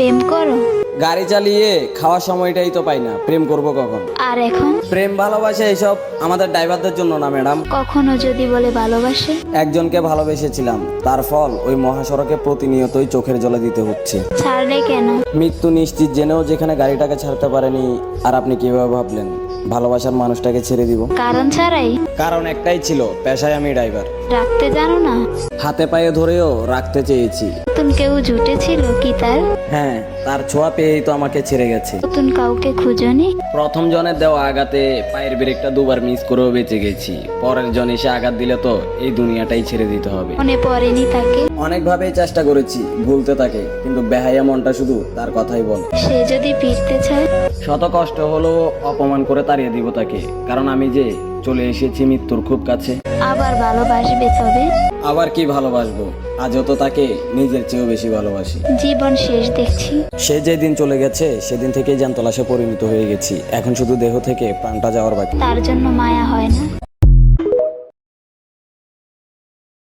প্রেম করো। গাড়ি চালিয়ে খাওয়ার সময়টাই তো পাই না। প্রেম করব কখন? আর এখন? প্রেম ভালোবাসা এসব আমাদের ড্রাইভারদের জন্য না ম্যাডাম। কখনো যদি বলে ভালোবাসে? একজনকে ভালোবেসেছিলাম। তার ফল ওই মহাসড়কে প্রতিনিয়তই চোখের জলে দিতে হচ্ছে। ছাড়লে কেন? মৃত্যু নিশ্চিত জেনেও যেখানে গাড়িটাকে ছাড়তে পারেনি আর আপনি কীভাবে ভাবলেন? ভালোবাসার মানুষটাকে ছেড়ে দিব। কারণ ছাড়াই? কারণ একটাই ছিল পেশায় আমি ড্রাইভার। রাখতে জানো না? হাতে পায়ে ধরেও রাখতে চেয়েছি। নতুন কেউ জুটেছিল কি তার? হ্যাঁ তার ছোঁয়া পেয়েই তো আমাকে ছেড়ে গেছে। নতুন কাউকে খুঁজনি প্রথম জনের দেওয়া আঘাতে পায়ের ব্রেকটা দুবার মিস করেও বেঁচে গেছি। পরের জন এসে আঘাত দিলে তো এই দুনিয়াটাই ছেড়ে দিতে হবে। মনে পড়েনি তাকে? অনেকভাবেই চেষ্টা করেছি ভুলতে তাকে কিন্তু বেহাইয়া মনটা শুধু তার কথাই বলে। সে যদি ফিরতে চায়? শত কষ্ট হলেও অপমান করে তাড়িয়ে দিব তাকে কারণ আমি যে চলে এসেছি মৃত্যুর খুব কাছে। আবার ভালোবাসবে তবে? আবার কি ভালোবাসবো? আজও তো তাকে নিজের চেয়েও বেশি ভালোবাসি। জীবন শেষ দেখছি। সে যেদিন চলে গেছে সেদিন থেকেই জানতলাশে লাশে পরিণত হয়ে গেছি। এখন শুধু দেহ থেকে প্রাণটা যাওয়ার বাকি। তার জন্য মায়া হয় না?